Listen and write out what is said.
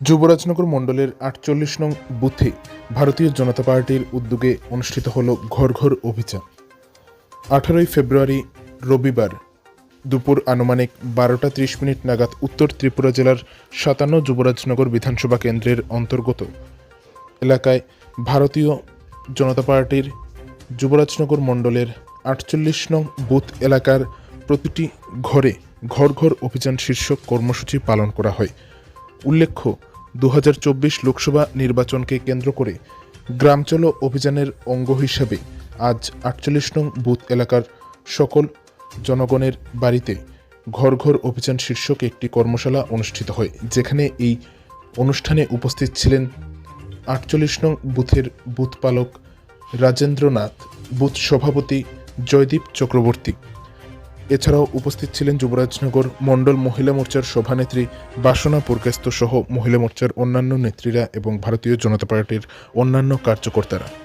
যুবরাজনগর মণ্ডলের আটচল্লিশ নং বুথে ভারতীয় জনতা পার্টির উদ্যোগে অনুষ্ঠিত হল ঘর ঘর অভিযান। আঠারোই ফেব্রুয়ারি রবিবার দুপুর আনুমানিক বারোটা ত্রিশ মিনিট নাগাদ উত্তর ত্রিপুরা জেলার সাতান্ন যুবরাজনগর বিধানসভা কেন্দ্রের অন্তর্গত এলাকায় ভারতীয় জনতা পার্টির যুবরাজনগর মণ্ডলের আটচল্লিশ নং বুথ এলাকার প্রতিটি ঘরে ঘর ঘর অভিযান শীর্ষক কর্মসূচি পালন করা হয়। উল্লেখ্য দু হাজার চব্বিশ লোকসভা নির্বাচনকে কেন্দ্র করে গ্রাম চলো অভিযানের অঙ্গ হিসাবে আজ আটচল্লিশ নং বুথ এলাকার সকল জনগণের বাড়িতে ঘর ঘর অভিযান শীর্ষক একটি কর্মশালা অনুষ্ঠিত হয়, যেখানে এই অনুষ্ঠানে উপস্থিত ছিলেন আটচল্লিশ নং বুথের বুথ পালক রাজেন্দ্রনাথ, বুথ সভাপতি জয়দীপ চক্রবর্তী এছাড়াও উপস্থিত ছিলেন যুবরাজনগর মণ্ডল মহিলা মোর্চার সভানেত্রী বাসনা পুরকেস্ত সহ মহিলা মোর্চার অন্যান্য নেত্রীরা এবং ভারতীয় জনতা পার্টির অন্যান্য কার্যকর্তারা।